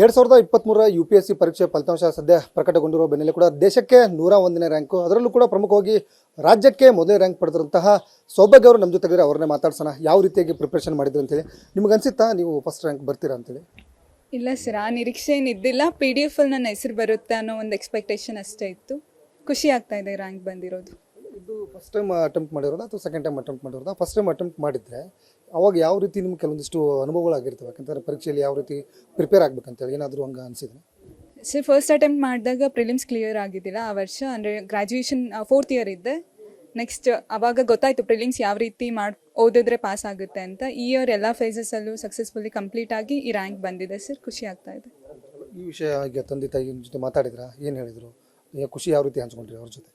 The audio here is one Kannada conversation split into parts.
ಎರಡು ಸಾವಿರದ ಇಪ್ಪತ್ತ್ಮೂರರ ಯು ಪಿ ಎಸ್ ಸಿ ಪರೀಕ್ಷೆ ಫಲಿತಾಂಶ ಸದ್ಯ ಪ್ರಕಟಗೊಂಡಿರುವ ಬೆನ್ನಲ್ಲೇ ಕೂಡ ದೇಶಕ್ಕೆ ನೂರ ಒಂದನೇ ರ್ಯಾಂಕು. ಅದರಲ್ಲೂ ಕೂಡ ಪ್ರಮುಖವಾಗಿ ರಾಜ್ಯಕ್ಕೆ ಮೊದಲನೇ ರ್ಯಾಂಕ್ ಪಡೆದಿರುವಂತಹ ಸೌಭಾಗ್ಯ ಅವರು ನಮ್ಮ ಜೊತೆಗಿದ್ರೆ ಅವ್ರನ್ನೇ ಮಾತಾಡ್ಸೋಣ. ಯಾವ ರೀತಿಯಾಗಿ ಪ್ರಿಪ್ರೇಷನ್ ಮಾಡಿದ್ರು ಅಂತೇಳಿ. ನಿಮ್ಗೆ ಅನಿಸುತ್ತಾ? ನೀವು ಫಸ್ಟ್ ರ್ಯಾಂಕ್ ಬರ್ತೀರಾ ಅಂತೇಳಿ. ಇಲ್ಲ ಸರ್, ಆ ನಿರೀಕ್ಷೆ ಏನಿದ್ದಿಲ್ಲ ಪಿ ಡಿ ಎಫಲ್ಲಿ ನನ್ನ ಹೆಸರು ಬರುತ್ತೆ ಅನ್ನೋ ಒಂದು ಎಕ್ಸ್ಪೆಕ್ಟೇಷನ್ ಅಷ್ಟೇ ಇತ್ತು. ಖುಷಿ ಆಗ್ತಾ ಇದೆ ರ್ಯಾಂಕ್ ಬಂದಿರೋದು. ಇದು ಫಸ್ಟ್ ಟೈಮ್ ಅಟೆಂಪ್ಟ್ ಮಾಡಿರೋದಾ ಅಥವಾ ಸೆಕೆಂಡ್ ಟೈಮ್ ಅಟೆಂಪ್ಟ್ ಮಾಡಿರೋದಾ? ಫಸ್ಟ್ ಟೈಮ್ ಅಟೆಂಪ್ಟ್ ಮಾಡಿದ್ರೆ ಅವಾಗ ಯಾವ ರೀತಿ ನಿಮ್ಗೆ ಕೆಲವೊಂದಿಷ್ಟು ಅನುಭವಗಳಾಗಿರ್ತವೆ ಯಾಕಂದರೆ ಪರೀಕ್ಷೆಯಲ್ಲಿ ಯಾವ ರೀತಿ ಪ್ರಿಪೇರ್ ಆಗ್ಬೇಕಂತೇಳಿ ಏನಾದರೂ ಹಂಗೆ ಅನಿಸಿದ್ರೆ. ಸರ್ ಫಸ್ಟ್ ಅಟೆಂಪ್ಟ್ ಮಾಡಿದಾಗ ಪ್ರಿಲಿಮ್ಸ್ ಕ್ಲಿಯರ್ ಆಗಿದ್ದಿಲ್ಲ. ಆ ವರ್ಷ ಅಂದರೆ ಗ್ರ್ಯಾಜುಯೇಷನ್ ಫೋರ್ತ್ ಇಯರ್ ಇದ್ದೆ. ನೆಕ್ಸ್ಟ್ ಅವಾಗ ಗೊತ್ತಾಯಿತು ಪ್ರಿಲಿಮ್ಸ್ ಯಾವ ರೀತಿ ಮಾಡಿ ಓದಿದ್ರೆ ಪಾಸ್ ಆಗುತ್ತೆ ಅಂತ. ಈ ಇಯರ್ ಎಲ್ಲ ಫೇಸಸಲ್ಲೂ ಸಕ್ಸಸ್ಫುಲಿ ಕಂಪ್ಲೀಟ್ ಆಗಿ ಈ ರ್ಯಾಂಕ್ ಬಂದಿದೆ ಸರ್ ಖುಷಿ ಆಗ್ತಾ ಇದೆ. ಈ ವಿಷಯ ಈಗ ತಂದೆ ತಾಯಿ ಜೊತೆ ಮಾತಾಡಿದ್ರ? ಏನು ಹೇಳಿದರು? ಖುಷಿ ಯಾವ ರೀತಿ ಹಂಚ್ಕೊಂಡ್ರಿ ಅವ್ರ ಜೊತೆ?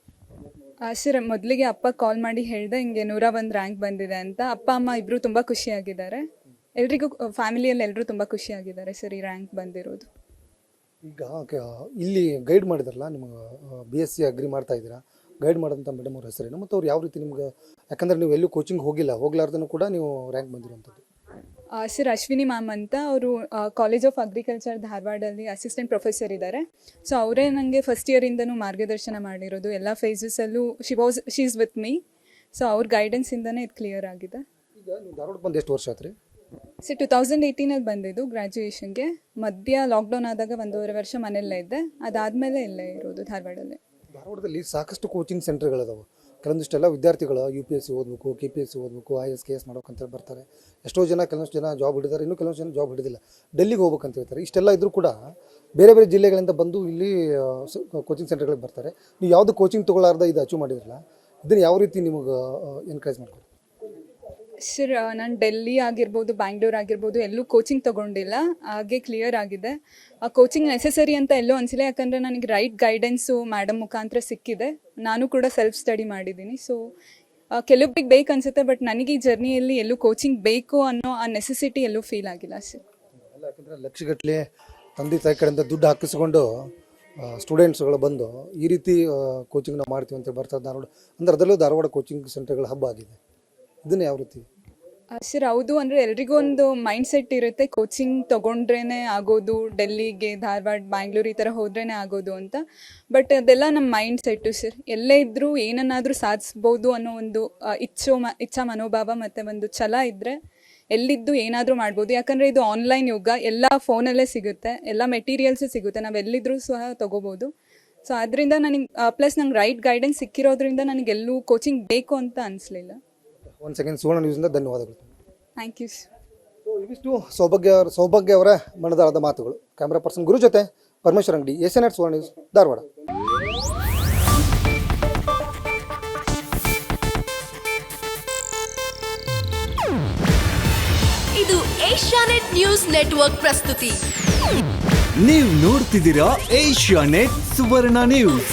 ಸರ್ ಮೊದಲಿಗೆ ಅಪ್ಪ ಕಾಲ್ ಮಾಡಿ ಹೇಳಿದೆ ಹಿಂಗೆ ನೂರ ಒಂದು ರ್ಯಾಂಕ್ ಬಂದಿದೆ ಅಂತ. ಅಪ್ಪ, ಅಮ್ಮ ಇಬ್ಬರು ತುಂಬ ಖುಷಿಯಾಗಿದ್ದಾರೆ. ಎಲ್ರಿಗೂ ಫ್ಯಾಮಿಲಿಯಲ್ಲಿ ಎಲ್ಲರೂ ತುಂಬ ಖುಷಿಯಾಗಿದ್ದಾರೆ ಸರ್ ಈ ರ್ಯಾಂಕ್ ಬಂದಿರೋದು. ಈಗ ಇಲ್ಲಿ ಗೈಡ್ ಮಾಡಿದ್ರಲ್ಲ, ನಿಮಗೆ ಬಿ ಎಸ್ ಸಿ ಅಗ್ರಿ ಮಾಡ್ತಾ ಇದ್ದೀರಾ? ಗೈಡ್ ಮಾಡೋಂಥ ಮೇಡಮ್ ಅವ್ರ ಹೆಸರೇನು? ಮತ್ತು ಅವ್ರು ಯಾವ ರೀತಿ ನಿಮ್ಗೆ, ಯಾಕಂದ್ರೆ ನೀವು ಎಲ್ಲೂ ಕೋಚಿಂಗ್ ಹೋಗಿಲ್ಲ, ಹೋಗ್ಲಾರ್ದನೂ ಕೂಡ ನೀವು ರ್ಯಾಂಕ್ ಬಂದಿರುವಂಥದ್ದು. ಸರ್ ಅಶ್ವಿನಿ ಮ್ಯಾಮ್ ಅಂತ ಅವರು ಕಾಲೇಜ್ ಆಫ್ ಅಗ್ರಿಕಲ್ಚರ್ ಧಾರವಾಡಲ್ಲಿ ಅಸಿಸ್ಟೆಂಟ್ ಪ್ರೊಫೆಸರ್ ಇದ್ದಾರೆ ಸೊ ಅವರೇ ನನಗೆ ಫಸ್ಟ್ ಇಯರಿಂದನೂ ಮಾರ್ಗದರ್ಶನ ಮಾಡಿರೋದು. ಎಲ್ಲ ಫೇಸಸಲ್ಲೂ she was she is with me so ಅವ್ರ ಗೈಡೆನ್ಸಿಂದನೇ ಇದು ಕ್ಲಿಯರ್ ಆಗಿದೆ. ಈಗ ನೀವು ಧಾರವಾಡಕ್ಕೆ ಬಂದು ಎಷ್ಟು ವರ್ಷ ಆಯ್ತು ರೀ ಸರ್ ಟು ತೌಸಂಡ್ ಏಯ್ಟೀನಲ್ಲಿ ಬಂದಿದ್ದು ಗ್ರ್ಯಾಜುಯೇಷನ್ಗೆ ಮಧ್ಯ ಲಾಕ್ಡೌನ್ ಆದಾಗ ಒಂದೂವರೆ ವರ್ಷ ಮನೆಯಲ್ಲೇ ಇದ್ದೆ. ಅದಾದಮೇಲೆ ಇಲ್ಲೇ ಇರೋದು ಧಾರವಾಡಲ್ಲಿ. ಧಾರವಾಡದಲ್ಲಿ ಸಾಕಷ್ಟು ಕೋಚಿಂಗ್ ಸೆಂಟರ್ಗಳಿದಾವೆ ಕೆಲವೊಂದಿಷ್ಟೆಲ್ಲ ವಿದ್ಯಾರ್ಥಿಗಳು ಯು ಪಿ ಎಸ್ ಸಿ ಓದಬೇಕು ಕೆ ಪಿ ಎಸ್ ಸಿ ಓದಬೇಕು ಐ ಎಸ್ ಕೆ ಎಸ್ ಮಾಡ್ಬೇಕಂತ ಬರ್ತಾರೆ. ಎಷ್ಟೋ ಜನ ಕೆಲವೊಂದು ಜನ ಜಾಬ್ ಹಿಡಿದಾರೆ, ಇನ್ನೂ ಕೆಲವೊಂದು ಜನ ಜಾಬ್ ಹಿಡಿದಿಲ್ಲ. ಡೆಲ್ಲಿಗೆ ಹೋಗ್ಬೇಕಂತ ಹೇಳ್ತಾರೆ. ಇಷ್ಟೆಲ್ಲ ಇದ್ರೂ ಕೂಡ ಬೇರೆ ಬೇರೆ ಜಿಲ್ಲೆಗಳಿಂದ ಬಂದು ಇಲ್ಲಿ ಕೋಚಿಂಗ್ ಸೆಂಟರ್ಗಳಿಗೆ ಬರ್ತಾರೆ. ನೀವು ಯಾವುದು ಕೋಚಿಂಗ್ ತೊಗೊಳ್ಳಾರ್ದ ಇದು ಅಚೀವ್ ಮಾಡಿದ್ರಲ್ಲ, ಇದನ್ನು ಯಾವ ರೀತಿ ನಿಮಗೆ ಎನ್ಕರೇಜ್ ಮಾಡ್ಕೊಡ್ತೀವಿ ಸರ್ ನಾನು ಡೆಲ್ಲಿ ಆಗಿರ್ಬೋದು, ಬ್ಯಾಂಗ್ಳೂರ್ ಆಗಿರ್ಬೋದು, ಎಲ್ಲೂ ಕೋಚಿಂಗ್ ತೊಗೊಂಡಿಲ್ಲ. ಹಾಗೆ ಕ್ಲಿಯರ್ ಆಗಿದೆ. ಆ ಕೋಚಿಂಗ್ ನೆಸೆಸರಿ ಅಂತ ಎಲ್ಲೂ ಅನಿಸಿಲ್ಲ, ಯಾಕಂದರೆ ನನಗೆ ರೈಟ್ ಗೈಡೆನ್ಸು ಮೇಡಮ್ ಮುಖಾಂತರ ಸಿಕ್ಕಿದೆ. ನಾನು ಕೂಡ ಸೆಲ್ಫ್ ಸ್ಟಡಿ ಮಾಡಿದ್ದೀನಿ. ಸೊ ಕೆಲವೊಬ್ರಿಗೆ ಬೇಕು ಅನಿಸುತ್ತೆ ಬಟ್ ನನಗೆ ಈ ಜರ್ನಿಯಲ್ಲಿ ಎಲ್ಲೂ ಕೋಚಿಂಗ್ ಬೇಕು ಅನ್ನೋ ಆ ನೆಸೆಸಿಟಿ ಎಲ್ಲೂ ಫೀಲ್ ಆಗಿಲ್ಲ ಸರ್ ಯಾಕಂದರೆ ಲಕ್ಷಗಟ್ಟಲೆ ತಂದೆ ತಾಯಿ ಕಡೆಯಿಂದ ದುಡ್ಡು ಹಾಕಿಸ್ಕೊಂಡು ಸ್ಟೂಡೆಂಟ್ಸ್ಗಳು ಬಂದು ಈ ರೀತಿ ಕೋಚಿಂಗ್ನ ಮಾಡ್ತೀವಿ ಅಂತ ಬರ್ತಾರೆ ಧಾರವಾಡ ಅಂದ್ರೆ ಅದರಲ್ಲೂ ಧಾರವಾಡ ಕೋಚಿಂಗ್ ಸೆಂಟರ್ಗಳ ಹಬ್ಬ ಆಗಿದೆ. ಇದನ್ನು ಯಾವ ರೀತಿ ಸರ್, ಹೌದು, ಅಂದರೆ ಎಲ್ರಿಗೂ ಒಂದು ಮೈಂಡ್ ಸೆಟ್ ಇರುತ್ತೆ. ಕೋಚಿಂಗ್ ತೊಗೊಂಡ್ರೇ ಆಗೋದು, ಡೆಲ್ಲಿಗೆ ಧಾರವಾಡ ಬ್ಯಾಂಗ್ಳೂರ್ ಈ ಥರ ಹೋದ್ರೇ ಆಗೋದು ಅಂತ. ಬಟ್ ಅದೆಲ್ಲ ನಮ್ಮ ಮೈಂಡ್ ಸೆಟ್ಟು ಸರ್. ಎಲ್ಲೇ ಇದ್ದರೂ ಏನನ್ನಾದರೂ ಸಾಧಿಸ್ಬೋದು ಅನ್ನೋ ಒಂದು ಇಚ್ಛೋ ಮ, ಇಚ್ಛಾ ಮನೋಭಾವ ಮತ್ತು ಒಂದು ಛಲ ಇದ್ದರೆ ಎಲ್ಲಿದ್ದು ಏನಾದರೂ ಮಾಡ್ಬೋದು. ಯಾಕಂದರೆ ಇದು ಆನ್ಲೈನ್ ಯುಗ. ಎಲ್ಲ ಫೋನಲ್ಲೇ ಸಿಗುತ್ತೆ. ಎಲ್ಲ ಮೆಟೀರಿಯಲ್ಸು ಸಿಗುತ್ತೆ. ನಾವು ಎಲ್ಲಿದ್ದರೂ ಸಹ ತೊಗೋಬೋದು. ಸೊ ಅದರಿಂದ ನನಗೆ ಪ್ಲಸ್ ನಂಗೆ ರೈಟ್ ಗೈಡೆನ್ಸ್ ಸಿಕ್ಕಿರೋದ್ರಿಂದ ನನಗೆಲ್ಲೂ ಕೋಚಿಂಗ್ ಬೇಕು ಅಂತ ಅನಿಸ್ಲಿಲ್ಲ. ಒಂದು ಸೆಕೆಂಡ್ ಸುವರ್ಣ ನ್ಯೂಸಿಂದ ಧನ್ಯವಾದಗಳು. ಥ್ಯಾಂಕ್ ಯು ಸೊ ಇವಿಷ್ಟು ಸೌಭಾಗ್ಯ ಅವರ ಸೌಭಾಗ್ಯ ಅವರ ಮನದಾಳದ ಮಾತುಗಳು. ಕ್ಯಾಮ್ರಾ ಪರ್ಸನ್ ಗುರು ಜೊತೆ Parameshwara Angadi S N Suvarna news Dharwad. ಇದು ಏಷ್ಯಾನೆಟ್ ನ್ಯೂಸ್ ನೆಟ್ವರ್ಕ್ ಪ್ರಸ್ತುತಿ. ನೀವು ನೋಡ್ತಿದ್ದೀರಾ ಏಷ್ಯಾ ನೆಟ್ ಸುವರ್ಣ ನ್ಯೂಸ್